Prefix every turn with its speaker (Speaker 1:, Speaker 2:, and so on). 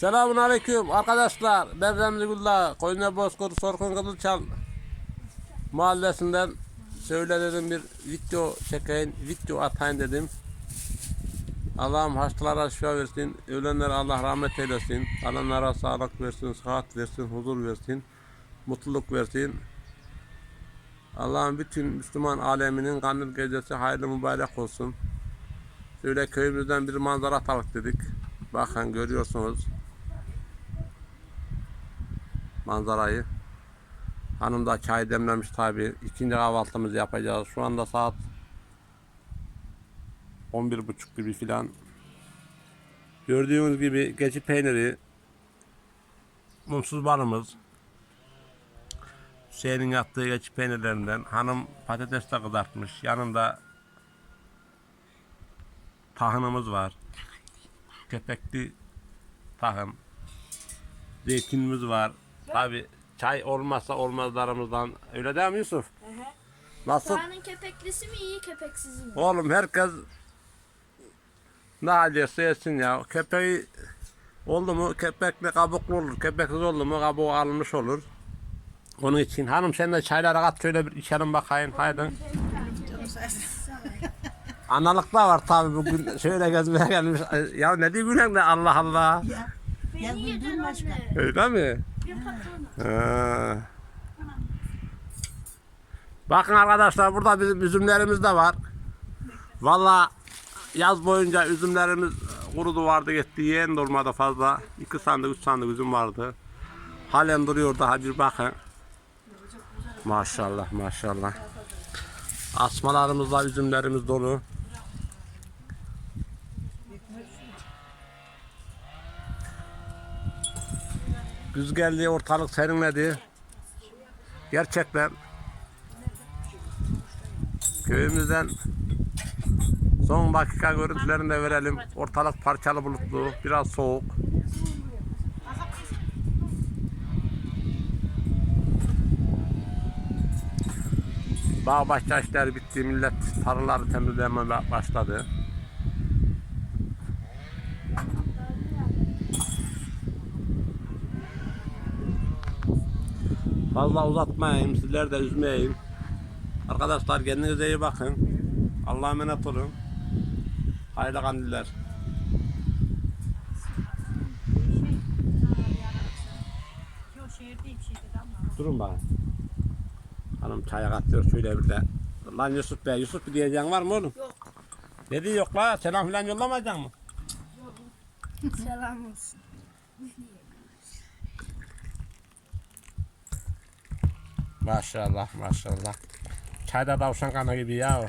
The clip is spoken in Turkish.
Speaker 1: Selamun Aleyküm arkadaşlar. Ben Remzi Güllah. Koyunlar Bozkır Sorkun Kılıçal mahallesinden şöyle dedim bir video çekeyim, video atayım dedim. Allah'ım hastalara şifa versin, ölenlere Allah rahmet eylesin, kalanlara sağlık versin, sıhhat versin, huzur versin, mutluluk versin. Allah'ım bütün Müslüman aleminin kandil gecesi hayırlı mübarek olsun. Şöyle köyümüzden bir manzara atalım dedik. Bakın görüyorsunuz manzarayı. Hanım da çay demlemiş tabi. İkinci kahvaltımızı yapacağız. Şu anda saat 11.30 gibi filan. Gördüğünüz gibi geçi peyniri, mumsuz balımız, Hüseyin'in yaptığı geçi peynirlerinden hanım patates de kızartmış. Yanında tahınımız var. Kepekli tahın. Zeytinimiz var. Tabi çay olmazsa olmazlarımızdan. Öyle değil mi Yusuf? Nasıl?
Speaker 2: Kaan'ın köpeklisi mi iyi köpeksiz mi?
Speaker 1: Oğlum herkes ne haliyse yesin ya. Köpeği oldu mu köpekli kabuklu olur. Köpeksiz oldu mu kabuğu alınmış olur. Onun için hanım sen de çayları kat şöyle bir içelim bakayım haydi. Analık da var tabi bugün şöyle gezmeye gelmiş. Ya ne diyeyim ne Allah Allah.
Speaker 3: Ya bildiğin başka.
Speaker 1: Öyle mi? Ha. Bakın arkadaşlar burada bizim üzümlerimiz de var. Valla yaz boyunca üzümlerimiz kurudu vardı gitti. Yiyen de olmadı fazla. İki sandık, üç sandık üzüm vardı. Halen duruyor daha bir bakın. Maşallah maşallah. Asmalarımızla üzümlerimiz dolu. Geldi, ortalık serinledi. Gerçekten köyümüzden son dakika görüntülerini de verelim. Ortalık parçalı bulutlu, biraz soğuk. Bağ bahçe işleri bitti. Millet tarlaları temizlemeye başladı. Fazla uzatmayayım, sizler de üzmeyeyim. Arkadaşlar kendinize iyi bakın. Allah'a emanet olun. Hayırlı kandiller.
Speaker 3: Yok.
Speaker 1: Durun bana. Hanım çaya katıyor şöyle bir de. Lan Yusuf Bey, Yusuf bir diyeceğin var mı oğlum?
Speaker 2: Yok.
Speaker 1: Ne diyor yok la? Selam filan yollamayacak mı?
Speaker 2: Selam olsun.
Speaker 1: Maşallah maşallah. Çayda tavşan kanı gibi ya o.